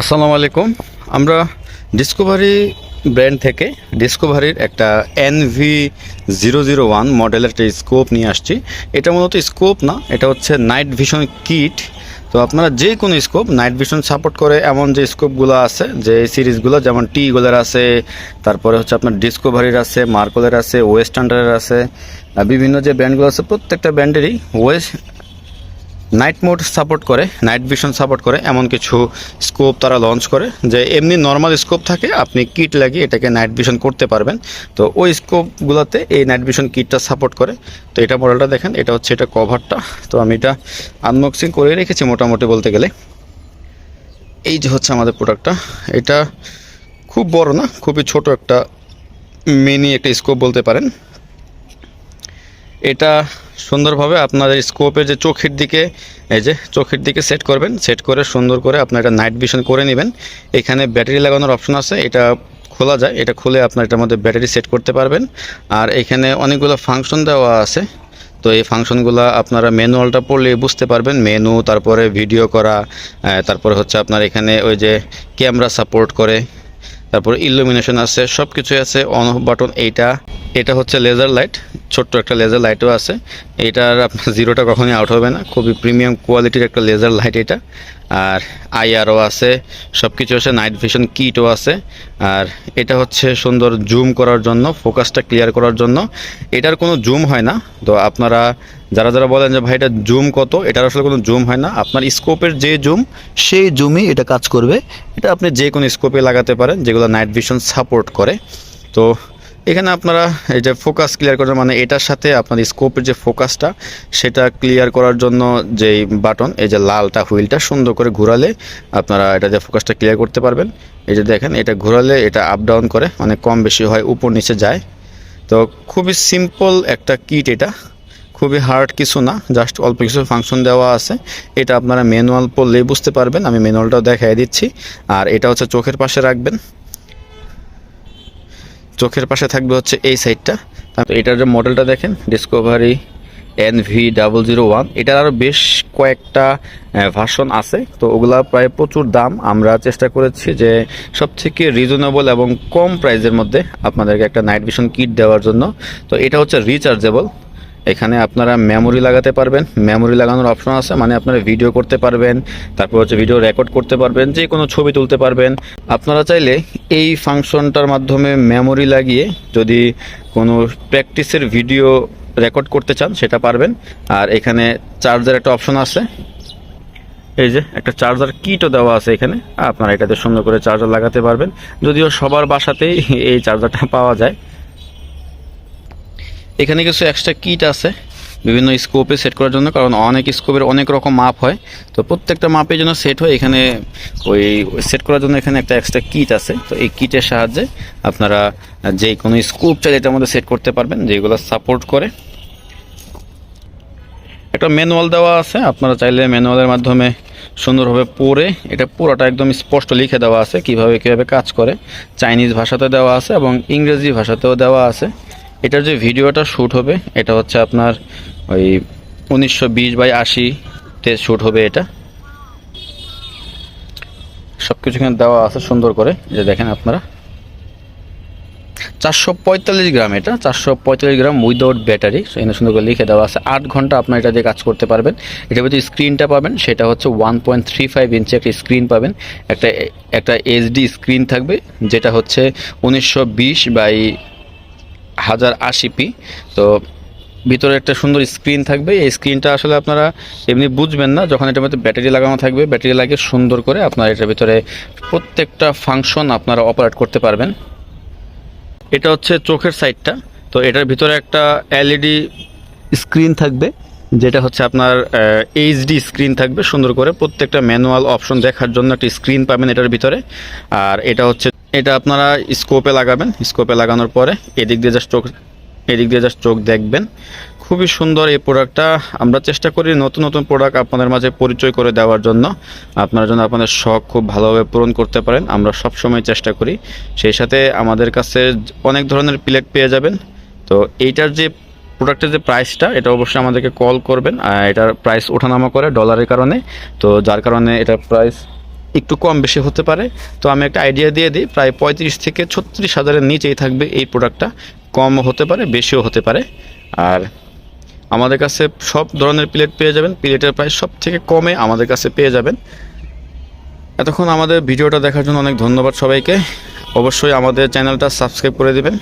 আসসালামু আলাইকুম। আমরা ডিসকভারি ব্র্যান্ড থেকে ডিসকভারির একটা এনভি জিরো জিরো ওয়ান মডেলের একটা স্কোপ নিয়ে আসছি। এটা মূলত স্কোপ না, এটা হচ্ছে নাইট ভিশন কিট তো আপনারা যে কোনো স্কোপ নাইট ভিশন সাপোর্ট করে এমন যে স্কোপগুলো আছে, যে সিরিজগুলো যেমন টি গোলের আছে, তারপরে হচ্ছে আপনার ডিসকোভারির আছে মার্কলের আছে ওয়েস্টার্নের আছে বিভিন্ন যে ব্র্যান্ডগুলো আছে, প্রত্যেকটা ব্র্যান্ডেরই ওয়েস্ট নাইট মোড সাপোর্ট করে নাইট ভিশন সাপোর্ট করে, এমন কিছু স্কোপ তারা লঞ্চ করে, যে এমনি নর্মাল স্কোপ থাকে, আপনি কিট লাগিয়ে এটাকে নাইট ভিশন করতে পারবেন। তো ওই স্কোপগুলোতে এই নাইট ভিশন কিটটা সাপোর্ট করে। তো এটা মডেলটা দেখেন, এটা হচ্ছে এটা কভারটা তো আমি এটা আনবক্সিং করে রেখেছি মোটামুটি বলতে গেলে। এই যে হচ্ছে আমাদের প্রোডাক্টটা এটা খুব বড় না, খুবই ছোট একটা মিনি একটা স্কোপ বলতে পারেন। এটা সুন্দরভাবে আপনাদের স্কোপের যে চোখের দিকে, এই যে চোখের দিকে সেট করবেন সেট করে সুন্দর করে আপনার এটা নাইট ভিশন করে নেবেন। এখানে ব্যাটারি লাগানোর অপশন আছে, এটা খোলা যায়, এটা খুলে আপনার এটার মধ্যে ব্যাটারি সেট করতে পারবেন। আর এখানে অনেকগুলো ফাংশন দেওয়া আছে, তো এই ফাংশনগুলো আপনারা ম্যানুয়ালটা পড়লে বুঝতে পারবেন। মেনু তারপরে ভিডিও করা তারপরে হচ্ছে আপনার এখানে ওই যে ক্যামেরা সাপোর্ট করে, তারপরে ইলুমিনেশন আছে সব কিছুই আছে অন অফ বাটন এইটা। এটা হচ্ছে লেজার লাইট ছোট্ট একটা লেজার লাইটও আছে। এটার আপনার জিরোটা কখনোই আউট হবে না, খুবই প্রিমিয়াম কোয়ালিটির একটা লেজার লাইট এটা। আর আইআরও আছে সব কিছু আছে নাইট ভিশন কিটও আছে। আর এটা হচ্ছে সুন্দর জুম করার জন্য ফোকাসটা ক্লিয়ার করার জন্য। এটার কোনো জুম হয় না, তো আপনারা যারা যারা বলেন যে, ভাই, এটা জুম কত? এটার আসলে কোনো জুম হয় না। আপনার স্কোপের যে জুম সেই জুমই এটা কাজ করবে। এটা আপনি যে কোনো স্কোপে লাগাতে পারেন, যেগুলো নাইট ভিশন সাপোর্ট করে। তো এখানে আপনারা এই যে ফোকাস ক্লিয়ার করার মানে এটার সাথে আপনার স্কোপের যে ফোকাসটা সেটা ক্লিয়ার করার জন্য যেই বাটন এই যে লালটা হুইলটা সুন্দর করে ঘোরালে আপনারা এটা যে ফোকাসটা ক্লিয়ার করতে পারবেন। এই যে দেখেন, এটা ঘোরালে এটা আপ ডাউন করে মানে কম বেশি হয়, উপর নিচে যায়। তো খুবই সিম্পল একটা কিট এটা। খুবই হার্ড কিছু না জাস্ট অল্প কিছু ফাংশন দেওয়া আছে। এটা আপনারা ম্যানুয়াল পড়লেই বুঝতে পারবেন। আমি ম্যানুয়ালটাও দেখাই দিচ্ছি। আর এটা হচ্ছে চোখের পাশে রাখবেন। চোখের পাশে থাকবে হচ্ছে এই সাইডটা তো এটার যে মডেলটা দেখেন Discovery N V double zero one এটার আরও বেশ কয়েকটা ভার্সন আছে। তো ওগুলা প্রায় প্রচুর দাম। আমরা চেষ্টা করেছি যে সব থেকে রিজনেবল এবং কম প্রাইসের মধ্যে আপনাদেরকে একটা নাইট ভিশন কিট দেওয়ার জন্য। তো এটা হচ্ছে রিচার্জেবল এখানে আপনারা মেমোরি লাগাতে পারবেন। মেমোরি লাগানোর অপশন আছে মানে আপনারা ভিডিও করতে পারবেন, তারপর হচ্ছে ভিডিও রেকর্ড করতে পারবেন যে কোনো ছবি তুলতে পারবেন। আপনারা চাইলে এই ফাংশনটার মাধ্যমে মেমোরি লাগিয়ে যদি কোনো প্র্যাকটিসের ভিডিও রেকর্ড করতে চান, সেটা পারবেন। আর এখানে চার্জার একটা অপশন আছে। এই যে, একটা চার্জার কিটও দেওয়া আছে এখানে। আপনারা এটাতে সুন্দর করে চার্জার লাগাতে পারবেন। যদিও সবার বাসাতেই এই চার্জারটা পাওয়া যায়। এখানে কিছু এক্সট্রা কিট আছে বিভিন্ন স্কোপে সেট করার জন্য, কারণ অনেক স্কোপের অনেক রকম মাপ হয়। তো প্রত্যেকটা মাপে যেন সেট হয়। এখানে ওই সেট করার জন্য এখানে একটা এক্সট্রা কিট আছে। তো এই কিটের সাহায্যে আপনারা যে কোনো স্কোপ চাইলে এটার মধ্যে সেট করতে পারবেন, যেগুলো সাপোর্ট করে। একটা ম্যানুয়াল দেওয়া আছে। আপনারা চাইলে ম্যানুয়ালের মাধ্যমে সুন্দরভাবে পড়ে, এটা পুরোটা একদম স্পষ্ট লিখে দেওয়া আছে, কীভাবে কীভাবে কাজ করে। চাইনিজ ভাষাতে দেওয়া আছে এবং ইংরেজি ভাষাতেও দেওয়া আছে। এটার যে ভিডিওটা শ্যুট হবে, এটা হচ্ছে আপনার ওই উনিশশো বিশ বাই আশিতে শ্যুট হবে এটা। সব কিছু এখানে দেওয়া আছে সুন্দর করে যে দেখেন আপনারা। চারশো পঁয়তাল্লিশ গ্রাম এটা, চারশো পঁয়তাল্লিশ গ্রাম উইদাউট ব্যাটারি এখানে সুন্দর করে লিখে দেওয়া আছে। আট ঘণ্টা আপনার এটা দিয়ে কাজ করতে পারবেন। এটার ভিতরে স্ক্রিনটা পাবেন, সেটা হচ্ছে ওয়ান পয়েন্ট থ্রি ফাইভ ইঞ্চি একটা স্ক্রিন পাবেন। একটা একটা এইচডি স্ক্রিন থাকবে, যেটা হচ্ছে উনিশশো বিশ বাই হাজার আশি পি। তো ভিতরে একটা সুন্দর স্ক্রিন থাকবে। এই স্ক্রিনটা আসলে আপনারা এমনি বুঝবেন না। যখন এটার মধ্যে ব্যাটারি লাগানো থাকবে, ব্যাটারি লাগিয়ে সুন্দর করে আপনারা এটার ভিতরে প্রত্যেকটা ফাংশন আপনারা অপারেট করতে পারবেন। এটা হচ্ছে চোখের সাইডটা তো এটার ভিতরে একটা এলইডি স্ক্রিন থাকবে, যেটা হচ্ছে আপনার এইচডি স্ক্রিন থাকবে। সুন্দর করে প্রত্যেকটা ম্যানুয়াল অপশন দেখার জন্য একটা স্ক্রিন পাবেন এটার ভিতরে। আর এটা হচ্ছে এটা আপনারা স্কোপে লাগাবেন। স্কোপে লাগানোর পরে এদিক দিয়ে জাস্ট চোখ এদিক দিয়ে জাস্ট চোখ দেখবেন। খুবই সুন্দর এই প্রোডাক্টটা আমরা চেষ্টা করি নতুন নতুন প্রোডাক্ট আপনাদের মাঝে পরিচয় করে দেওয়ার জন্য। আপনারা যেন আপনাদের শখ খুব ভালোভাবে পূরণ করতে পারেন। আমরা সব সময় চেষ্টা করি। সেই সাথে আমাদের কাছে অনেক ধরনের প্লেট পেয়ে যাবেন। তো এইটার যে প্রোডাক্টের যে প্রাইসটা এটা অবশ্যই আমাদেরকে কল করবেন। এটার প্রাইস ওঠানামা করে ডলারের কারণে। তো যার কারণে এটার প্রাইস একটু কম বেশি হতে পারে। তো আমি একটা আইডিয়া দিয়ে দিই, প্রায় পঁয়ত্রিশ থেকে ছত্রিশ হাজারের নিচেই থাকবে এই প্রোডাক্টটা কম হতে পারে, বেশিও হতে পারে। আর আমাদের কাছে সব ধরনের প্লেট পেয়ে যাবেন। প্লেটের প্রায় সব থেকে কমে আমাদের কাছে পেয়ে যাবেন। এতক্ষণ আমাদের ভিডিওটা দেখার জন্য অনেক ধন্যবাদ সবাইকে। অবশ্যই আমাদের চ্যানেলটা সাবস্ক্রাইব করে দিবেন।